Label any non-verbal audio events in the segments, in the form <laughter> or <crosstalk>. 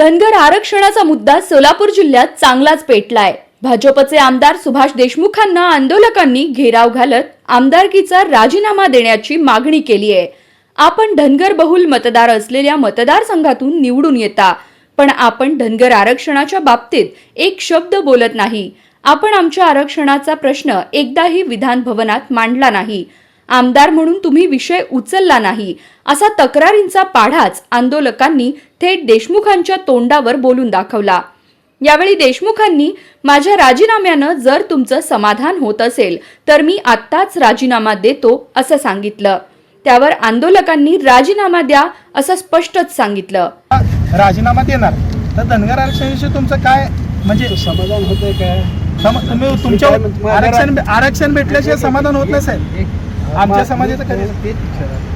धनगर आरक्षणाचा मुद्दा सोलापूर जिल्ह्यात चांगलाच पेटलाय. भाजपचे आमदार सुभाष देशमुखांना आंदोलकांनी घेराव घालत आमदारकीचा राजीनामा देण्याची मागणी केली आहे आपण धनगर बहुल मतदार असलेल्या मतदारसंघातून निवडून येता पण आपण धनगर आरक्षणाच्या बाबतीत एक शब्द बोलत नाही. आपण आमच्या आरक्षणाचा प्रश्न एकदाही विधान भवनात मांडला नाही. आमदार म्हणून तुम्ही विषय उचलला नाही असा तक्रारींचा पाढाच आंदोलकांनी थेट देशमुखांच्या तोंडावर बोलून दाखवला. यावेळी देशमुखांनी माझ्या राजीनाम्यानं जर तुमचं समाधान होत असेल तर मी आत्ताच राजीनामा देतो असं सांगितलं. त्यावर आंदोलकांनी राजीनामा द्या असं स्पष्टच सांगितलं. राजीनामा देणार? तर धनगर आरक्षणाविषयी तुमचं काय म्हणजे समाधान होतंय काय? तुमच्या आरक्षण आरक्षण भेटल्याशिवाय समाधान होत नाही साहेब. एक- आमच्या समाजाचं कधी- तेच.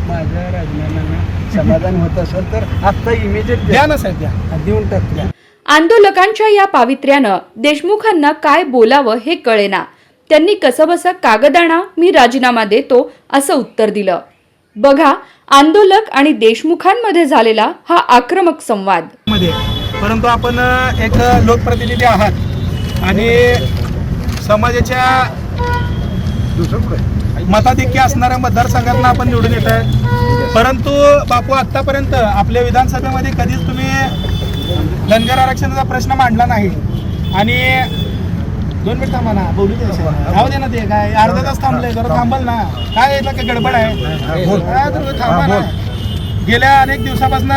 माझ्या राजीनाम्यानं समाधान होत असेल तर आत्ता इमिजिएट द्या ना साहेब द्या. देऊन टाकल्या आंदोलकांच्या या पावित्र्यानं देशमुखांना काय बोलावं हे कळेना. त्यांनी कसंबसं कागदाणा मी राजीनामा देतो असं उत्तर दिलं. बघा आंदोलक आणि देशमुखांमध्ये झालेला हा आक्रमक संवाद. मध्ये. परंतु आपण एक लोकप्रतिनिधी आहात. आणि समाजाच्या मताधिक्य असणाऱ्या मतदारसंघातनं आपण निवडून येत आहे. परंतु बापू आतापर्यंत आपल्या विधानसभेमध्ये कधीच तुम्ही धनगर आरक्षणाचा प्रश्न मांडला नाही. आणि दोन मिनिट थांबा ना बोलू दे. राहू दे ना ते काय अर्धा तास थांबलंय जरा थांबल ना. काय यातलं काय गडबड आहे? थांबा ना. गेल्या अनेक दिवसापासून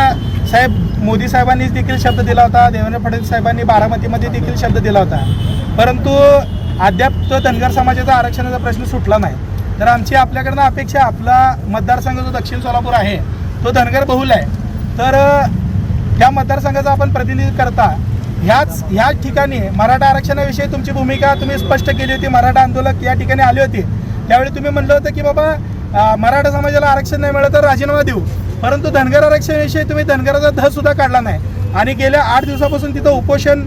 साहेब मोदी साहेबांनी देखील शब्द दिला होता देवेंद्र फडणवीस साहेबांनी बारामतीमध्ये देखील शब्द दिला होता. परंतु अद्याप तो धनगर समाजाचा आरक्षणाचा प्रश्न सुटला नाही. तर आमची आपल्याकडनं अपेक्षा आपला मतदारसंघ जो दक्षिण सोलापूर आहे तो धनगर बहुल आहे. तर त्या मतदारसंघाचा आपण प्रतिनिधी करता. ह्याच ह्याच ठिकाणी मराठा आरक्षणाविषयी तुमची भूमिका तुम्ही स्पष्ट केली होती मराठा आंदोलक या ठिकाणी आले होते. त्यावेळी तुम्ही म्हणलं होतं की बाबा मराठा समाजाला आरक्षण नाही मिळत तर राजीनामा देऊ. परंतु धनगर आरक्षणाविषयी तुम्ही धनगराचा ध सुद्धा काढला नाही. आणि गेल्या आठ दिवसापासून तिथं उपोषण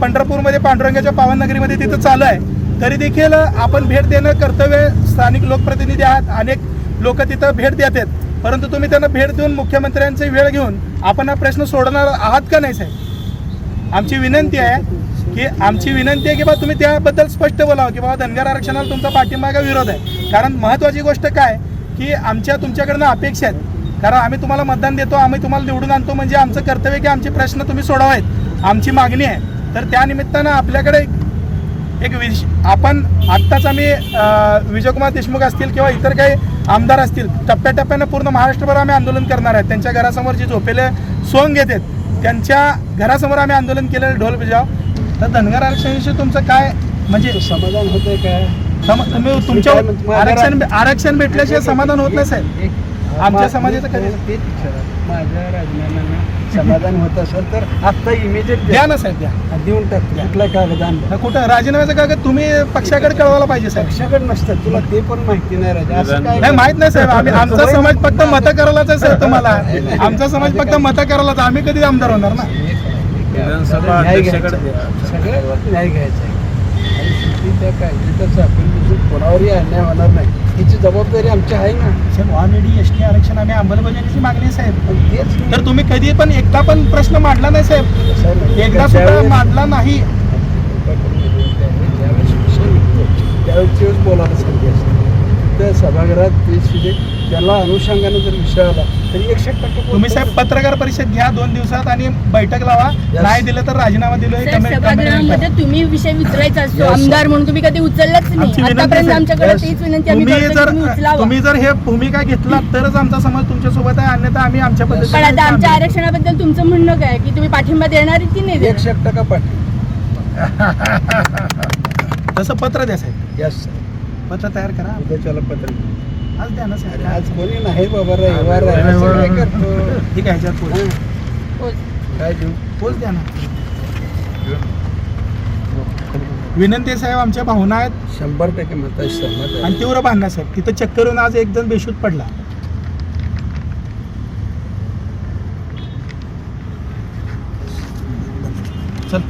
पंढरपूरमध्ये पांडुरंगाच्या पावननगरीमध्ये तिथं चालू आहे. तरी देखील आपण भेट देणं कर्तव्य स्थानिक लोकप्रतिनिधी आहात. अनेक लोक तिथं भेट देतात. परंतु तुम्ही त्यांना भेट देऊन मुख्यमंत्र्यांची वेळ घेऊन आपण हा प्रश्न सोडणार आहात का नाही साहेब? आमची विनंती आहे की आमची विनंती आहे की बा तुम्ही त्याबद्दल स्पष्ट बोलावं की बाबा धनगर आरक्षणाला तुमचा पाठिंबा विरोध आहे. कारण महत्त्वाची गोष्ट काय? की आमच्या तुमच्याकडनं अपेक्षा आहेत. कारण आम्ही तुम्हाला मतदान देतो आम्ही तुम्हाला निवडून आणतो म्हणजे आमचं कर्तव्य की आमचे प्रश्न तुम्ही सोडवायत आमची मागणी आहे. तर त्यानिमित्तानं आपल्याकडे एक विश आपण आत्ताच आम्ही अं, विजयकुमार देशमुख असतील किंवा इतर काही आमदार असतील टप्प्याटप्प्यानं पूर्ण महाराष्ट्रभर आम्ही आंदोलन करणार आहेत त्यांच्या घरासमोर जे झोपेले सोंग घेतात त्यांच्या घरासमोर आम्ही आंदोलन केलेलं ढोल बजाव तर धनगर आरक्षणाविषयी तुमचं काय म्हणजे समाधान होतंय काय तुमच्या आरक्षण आरक्षण भेटल्याशिवाय समाधान होत नाही साहेब आमच्या मा- समाजाचं कधी-. माझ्या राजीनाम्यानं समाधान होत असेल तर आत्ता इमिजिएट द्या ना साहेब द्या. देऊन टाकल्या कुठला कागद आणला? कुठं? राजीनाम्याचं कागद तुम्ही पक्षाकडे कळवायला पाहिजे साहेब. पक्षाकडे नसतात. तुला ते पण माहिती नाही राजा. असं काय नाही माहीत नाही साहेब. आम्ही आमचा समाज फक्त मत करायलाच आहे साहेब तुम्हाला. <laughs> आमचा समाज फक्त मत करायलाच. आम्ही कधी आमदार होणार ना? विधानसभा सगळ्यावर न्याय घ्यायचा आहे. शेवटी त्या कायद्याचा आपण बसून कोणावरही अन्याय होणार नाही. याची जबाबदारी आमची आहे ना. साहेब ऑलरेडी एस टी आरक्षण आम्ही अंमलबजावणीची मागणी आहे साहेब. तेच तर तुम्ही कधी पण एकदा पण प्रश्न मांडला नाही साहेब. एकदा? सुद्धा मांडला नाही. ज्यावेळेस विषय निघतो त्यावेळेस तेच बोलायला संधी असते. त्या सभागृहात ते शिजे त्याला अनुषंगाने जर विषय आला तरी एकशे एक टक्के तुम्ही साहेब पत्रकार परिषद घ्या दोन दिवसात आणि बैठक लावा. नाही दिलं तर राजीनामा दिलो हे सर, कमेंट- कमेंट सभागृहामध्ये करा. तुम्ही विषय विचारायचा असतो Yes. आमदार म्हणून तुम्ही कधी उचललाच आमची नाही विनंती आतापर्यंत आहे, आमच्याकडे Yes. तीच विनंती आम्ही तुम्ही करतो की जर तुम्ही उचलावा तुम्ही जर हे भूमिका घेतला तरच आमचा समाज तुमच्यासोबत आहे अन्यथा आम्ही आमच्या पण पद्धतीने आता आमच्या काम. आरक्षणाबद्दल तुमचं म्हणणं काय की तुम्ही पाठिंबा देणार की नाही देणार? एकशे एक टक्का पाठी तसं पत्र द्या साहेब यस सर पत्र तयार करा. उद्याच्याला पत्र. आज द्या ना साहेब आज कोणी नाही बाबा रविवार आहे. रविवार. करतो. ठीक आहे ह्याच्यात पोच. काय देऊ? पोच द्या ना. विनंती आहे साहेब आमच्या भावना आहेत. शंभर टक्के म्हणता सहमत आणि तीव्र भांडणं साहेब. तिथं चक्करून आज एक जण बेशूत पडला. चल.